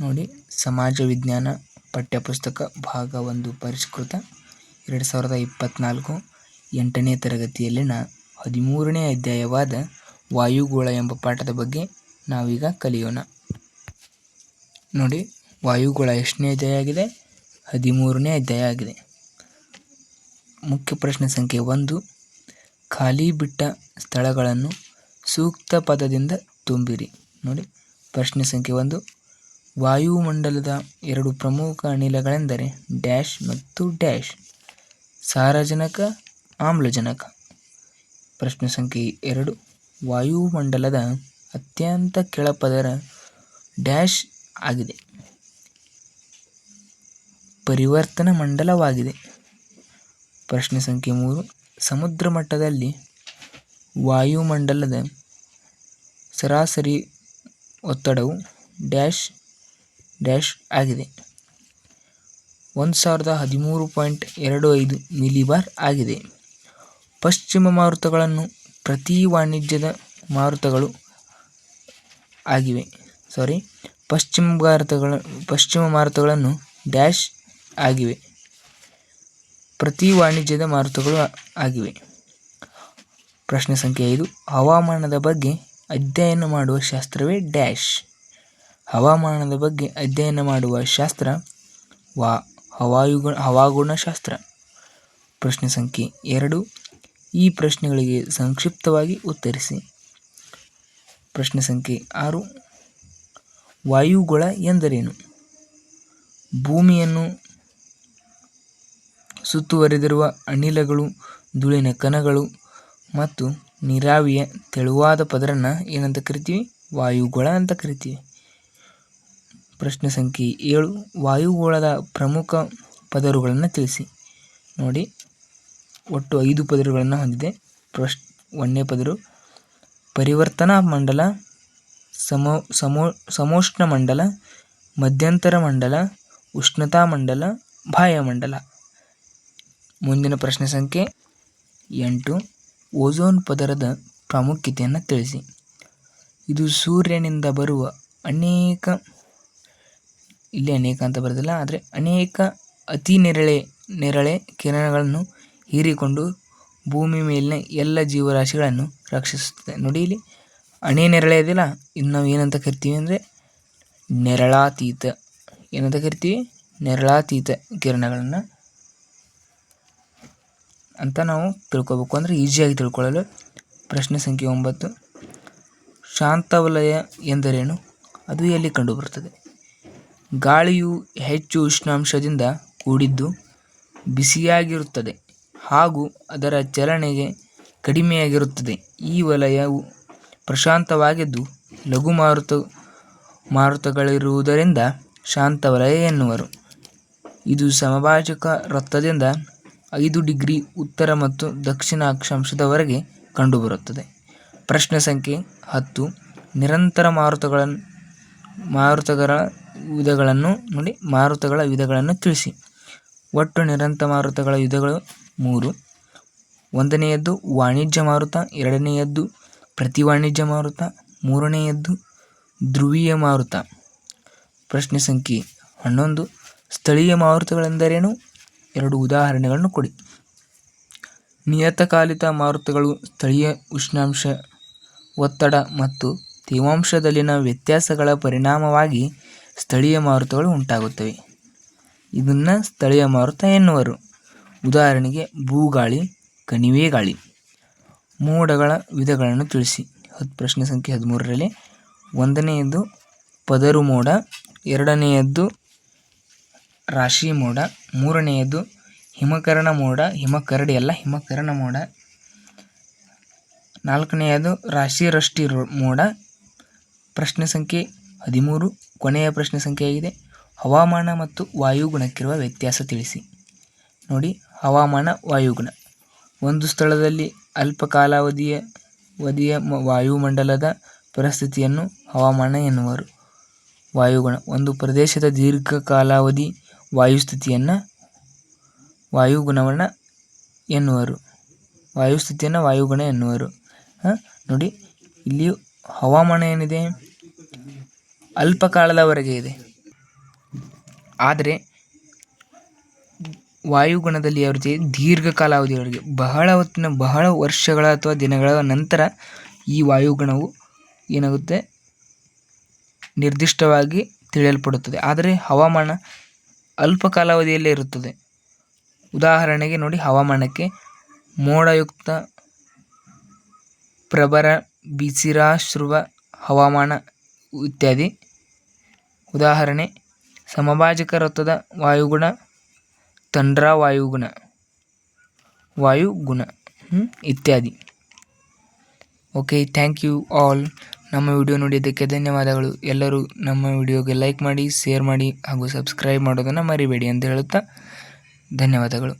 ನೋಡಿ, ಸಮಾಜ ವಿಜ್ಞಾನ ಪಠ್ಯಪುಸ್ತಕ ಭಾಗ ಒಂದು ಪರಿಷ್ಕೃತ, ಎರಡು ಸಾವಿರದ ಇಪ್ಪತ್ತ್ನಾಲ್ಕು ಎಂಟನೇ ತರಗತಿಯಲ್ಲಿನ ಹದಿಮೂರನೇ ಅಧ್ಯಾಯವಾದ ವಾಯುಗೋಳ ಎಂಬ ಪಾಠದ ಬಗ್ಗೆ ನಾವೀಗ ಕಲಿಯೋಣ. ನೋಡಿ, ವಾಯುಗೋಳ ಎಷ್ಟನೇ ಅಧ್ಯಾಯ ಆಗಿದೆ? ಹದಿಮೂರನೇ ಅಧ್ಯಾಯ ಆಗಿದೆ. ಮುಖ್ಯ ಪ್ರಶ್ನೆ ಸಂಖ್ಯೆ ಒಂದು, ಖಾಲಿ ಬಿಟ್ಟ ಸ್ಥಳಗಳನ್ನು ಸೂಕ್ತ ಪದದಿಂದ ತುಂಬಿರಿ. ನೋಡಿ, ಪ್ರಶ್ನೆ ಸಂಖ್ಯೆ ಒಂದು ವಾಯುಮಂಡಲದ ಎರಡು ಪ್ರಮುಖ ಅನಿಲಗಳೆಂದರೆ ಡ್ಯಾಶ್ ಮತ್ತು ಡ್ಯಾಶ್. ಸಾರಜನಕ, ಆಮ್ಲಜನಕ. ಪ್ರಶ್ನೆ ಸಂಖ್ಯೆ ಎರಡು. ವಾಯುಮಂಡಲದ ಅತ್ಯಂತ ಕೆಳಪದರ ಡ್ಯಾಶ್ ಆಗಿದೆ. ಪರಿವರ್ತನ ಮಂಡಲವಾಗಿದೆ. ಪ್ರಶ್ನೆ ಸಂಖ್ಯೆ ಮೂರು. ಸಮುದ್ರ ಮಟ್ಟದಲ್ಲಿ ವಾಯುಮಂಡಲದ ಸರಾಸರಿ ಒತ್ತಡವು ಡ್ಯಾಶ್ ಡ್ಯಾಶ್ ಆಗಿದೆ. ಒಂದು ಸಾವಿರದ ಹದಿಮೂರು ಪಾಯಿಂಟ್ ಎರಡು ಐದು ಮಿಲಿಬಾರ್ ಆಗಿದೆ. ಪಶ್ಚಿಮ ಮಾರುತಗಳನ್ನು ಪ್ರತಿ ವಾಣಿಜ್ಯದ ಮಾರುತಗಳು ಆಗಿವೆ. ಸಾರಿ ಪಶ್ಚಿಮ ಭಾರತಗಳ ಪಶ್ಚಿಮ ಮಾರುತಗಳನ್ನು ಡ್ಯಾಶ್ ಆಗಿವೆ. ಪ್ರತಿ ವಾಣಿಜ್ಯದ ಮಾರುತಗಳು ಆಗಿವೆ. ಪ್ರಶ್ನೆ ಸಂಖ್ಯೆ ಐದು, ಹವಾಮಾನದ ಬಗ್ಗೆ ಅಧ್ಯಯನ ಮಾಡುವ ಶಾಸ್ತ್ರವೇ ಡ್ಯಾಶ್? ಹವಾಮಾನದ ಬಗ್ಗೆ ಅಧ್ಯಯನ ಮಾಡುವ ಶಾಸ್ತ್ರ ವಾ ಹವಾಯುಗುಣ ಹವಾಗುಣಶಾಸ್ತ್ರ. ಪ್ರಶ್ನೆ ಸಂಖ್ಯೆ ಎರಡು. ಈ ಪ್ರಶ್ನೆಗಳಿಗೆ ಸಂಕ್ಷಿಪ್ತವಾಗಿ ಉತ್ತರಿಸಿ. ಪ್ರಶ್ನೆ ಸಂಖ್ಯೆ ಆರು. ವಾಯುಗುಳ ಎಂದರೇನು? ಭೂಮಿಯನ್ನು ಸುತ್ತುವರೆದಿರುವ ಅನಿಲಗಳು, ಧೂಳಿನ ಕಣಗಳು ಮತ್ತು ನೀರಾವಿಯ ತೆಳುವಾದ ಪದರನ್ನು ಏನಂತ ಕರಿತೀವಿ? ವಾಯುಗುಳ ಅಂತ ಕರಿತೀವಿ. ಪ್ರಶ್ನೆ ಸಂಖ್ಯೆ ಏಳು ವಾಯುಗೋಳದ ಪ್ರಮುಖ ಪದರುಗಳನ್ನು ತಿಳಿಸಿ. ನೋಡಿ, ಒಟ್ಟು ಐದು ಪದರುಗಳನ್ನು ಹೊಂದಿದೆ. ಪ್ರಶ್ ಒಂದನೇ ಪದರು. ಪರಿವರ್ತನಾ ಮಂಡಲ, ಸಮೋ ಸಮೋ, ಸಮೋಷ್ಣ ಮಂಡಲ, ಮಧ್ಯಂತರ ಮಂಡಲ, ಉಷ್ಣತಾ ಮಂಡಲ, ಬಾಹ್ಯ ಮಂಡಲ. ಮುಂದಿನ ಪ್ರಶ್ನೆ ಸಂಖ್ಯೆ ಎಂಟು. ಓಝೋನ್ ಪದರದ ಪ್ರಾಮುಖ್ಯತೆಯನ್ನು ತಿಳಿಸಿ. ಇದು ಸೂರ್ಯನಿಂದ ಬರುವ ಅನೇಕ ಇಲ್ಲಿ ಅನೇಕ ಅಂತ ಬರೆದಿಲ್ಲ, ಆದರೆ ಅನೇಕ ಅತಿ ನೇರಳೆ ನೇರಳೆ ಕಿರಣಗಳನ್ನು ಹೀರಿಕೊಂಡು ಭೂಮಿ ಮೇಲಿನ ಎಲ್ಲ ಜೀವರಾಶಿಗಳನ್ನು ರಕ್ಷಿಸುತ್ತದೆ. ನೋಡಿ ಇಲ್ಲಿ, ಅಣೆ ನೆರಳೆ ಇದೆಯಲ್ಲ ಇದು ನಾವು ಏನಂತ ಕರಿತೀವಿ ಅಂದರೆ ನೆರಳಾತೀತ. ಏನಂತ ಕರಿತೀವಿ? ನೆರಳಾತೀತ ಕಿರಣಗಳನ್ನು ಅಂತ ನಾವು ತಿಳ್ಕೊಬೇಕು. ಅಂದರೆ ಈಸಿಯಾಗಿ ತಿಳ್ಕೊಳ್ಳಲು ಪ್ರಶ್ನೆ ಸಂಖ್ಯೆ ಒಂಬತ್ತು, ಶಾಂತವಲಯ ಎಂದರೇನು? ಅದು ಎಲ್ಲಿ ಕಂಡುಬರುತ್ತದೆ ಗಾಳಿಯು ಹೆಚ್ಚು ಉಷ್ಣಾಂಶದಿಂದ ಕೂಡಿದ್ದು ಬಿಸಿಯಾಗಿರುತ್ತದೆ ಹಾಗೂ ಅದರ ಚಲನೆಗೆ ಕಡಿಮೆಯಾಗಿರುತ್ತದೆ. ಈ ವಲಯವು ಪ್ರಶಾಂತವಾಗಿದ್ದು ಲಘು ಮಾರುತ, ಮಾರುತಗಳಿರುವುದರಿಂದ ಶಾಂತ ವಲಯ ಎನ್ನುವರು. ಇದು ಸಮಭಾಜಕ ವೃತ್ತದಿಂದ ಐದು ಡಿಗ್ರಿ ಉತ್ತರ ಮತ್ತು ದಕ್ಷಿಣ ಅಕ್ಷಾಂಶದವರೆಗೆ ಕಂಡುಬರುತ್ತದೆ. ಪ್ರಶ್ನೆ ಸಂಖ್ಯೆ ಹತ್ತು. ನಿರಂತರ ಮಾರುತಗಳ ಮಾರುತಗಳ ವಿಧಗಳನ್ನು ನೋಡಿ, ಮಾರುತಗಳ ವಿಧಗಳನ್ನು ತಿಳಿಸಿ. ಒಟ್ಟು ನಿರಂತರ ಮಾರುತಗಳ ವಿಧಗಳು ಮೂರು. ಒಂದನೆಯದ್ದು ವಾಣಿಜ್ಯ ಮಾರುತ, ಎರಡನೆಯದ್ದು ಪ್ರತಿ ವಾಣಿಜ್ಯ ಮಾರುತ, ಮೂರನೆಯದ್ದು ಧ್ರುವೀಯ ಮಾರುತ. ಪ್ರಶ್ನೆ ಸಂಖ್ಯೆ ಹನ್ನೊಂದು. ಸ್ಥಳೀಯ ಮಾರುತಗಳೆಂದರೇನು? ಎರಡು ಉದಾಹರಣೆಗಳನ್ನು ಕೊಡಿ. ನಿಯತಕಾಲಿತ ಮಾರುತಗಳು ಸ್ಥಳೀಯ ಉಷ್ಣಾಂಶ, ಒತ್ತಡ ಮತ್ತು ತೇವಾಂಶದಲ್ಲಿನ ವ್ಯತ್ಯಾಸಗಳ ಪರಿಣಾಮವಾಗಿ ಸ್ಥಳೀಯ ಮಾರುತಗಳು ಉಂಟಾಗುತ್ತವೆ. ಇದನ್ನು ಸ್ಥಳೀಯ ಮಾರುತ ಎನ್ನುವರು. ಉದಾಹರಣೆಗೆ ಭೂಗಾಳಿ, ಕಣಿವೆ ಗಾಳಿ. ಮೋಡಗಳ ವಿಧಗಳನ್ನು ತಿಳಿಸಿ. ಹತ್ತು ಪ್ರಶ್ನೆ ಸಂಖ್ಯೆ ಹದಿಮೂರರಲ್ಲಿ ಒಂದನೆಯದು ಪದರು ಮೋಡ, ಎರಡನೆಯದ್ದು ರಾಶಿ ಮೋಡ, ಮೂರನೆಯದ್ದು ಹಿಮಕರಣ ಮೋಡ, ಹಿಮಕರಡಿ ಅಲ್ಲ, ಹಿಮಕರಣ ಮೋಡ. ನಾಲ್ಕನೆಯದು ರಾಶಿ ರಷ್ಟಿ ಮೋಡ. ಪ್ರಶ್ನೆ ಸಂಖ್ಯೆ ಹದಿಮೂರು ಕೊನೆಯ ಪ್ರಶ್ನೆ ಸಂಖ್ಯೆ ಆಗಿದೆ. ಹವಾಮಾನ ಮತ್ತು ವಾಯುಗುಣಕ್ಕಿರುವ ವ್ಯತ್ಯಾಸ ತಿಳಿಸಿ. ನೋಡಿ, ಹವಾಮಾನ ವಾಯುಗುಣ ಒಂದು ಸ್ಥಳದಲ್ಲಿ ಅಲ್ಪ ಕಾಲಾವಧಿಯ ವಧಿಯ ವಾಯುಮಂಡಲದ ಪರಿಸ್ಥಿತಿಯನ್ನು ಹವಾಮಾನ ಎನ್ನುವರು. ವಾಯುಗುಣ ಒಂದು ಪ್ರದೇಶದ ದೀರ್ಘ ಕಾಲಾವಧಿ ವಾಯುಸ್ಥಿತಿಯನ್ನು ವಾಯುಗುಣವನ್ನು ಎನ್ನುವರು. ವಾಯುಸ್ಥಿತಿಯನ್ನು ವಾಯುಗುಣ ಎನ್ನುವರು. ನೋಡಿ, ಇಲ್ಲಿಯೂ ಹವಾಮಾನ ಏನಿದೆ? ಅಲ್ಪ ಕಾಲದವರೆಗೆ ಇದೆ. ಆದರೆ, ವಾಯುಗುಣದಲ್ಲಿ ಅವರಿಗೆ ರೀತಿ ದೀರ್ಘ ಕಾಲಾವಧಿಯವರೆಗೆ ಬಹಳ ಹೊತ್ತಿನ ಬಹಳ ವರ್ಷಗಳ ಅಥವಾ ದಿನಗಳ ನಂತರ ಈ ವಾಯುಗುಣವು ಏನಾಗುತ್ತೆ? ನಿರ್ದಿಷ್ಟವಾಗಿ ತಿಳಿಯಲ್ಪಡುತ್ತದೆ. ಆದರೆ, ಹವಾಮಾನ ಅಲ್ಪ ಕಾಲಾವಧಿಯಲ್ಲೇ ಇರುತ್ತದೆ. ಉದಾಹರಣೆಗೆ ನೋಡಿ, ಹವಾಮಾನಕ್ಕೆ ಮೋಡಯುಕ್ತ ಪ್ರಬರ ಬಿಸಿರಾಶ್ರುವ ಹವಾಮಾನ ಇತ್ಯಾದಿ. ಉದಾಹರಣೆ, ಸಮಭಾಜಕ ವೃತ್ತದ ವಾಯುಗುಣ, ತಂಡ್ರಾ ವಾಯುಗುಣ ವಾಯುಗುಣ ಇತ್ಯಾದಿ. ಓಕೆ ಥ್ಯಾಂಕ್ ಯು ಆಲ್ ನಮ್ಮ ವಿಡಿಯೋ ನೋಡಿದ್ದಕ್ಕೆ ಧನ್ಯವಾದಗಳು. ಎಲ್ಲರೂ ನಮ್ಮ ವಿಡಿಯೋಗೆ ಲೈಕ್ ಮಾಡಿ ಶೇರ್ ಮಾಡಿ ಹಾಗೂ ಸಬ್ಸ್ಕ್ರೈಬ್ ಮಾಡೋದನ್ನು ಮರಿಬೇಡಿ ಅಂತ ಹೇಳುತ್ತಾ ಧನ್ಯವಾದಗಳು.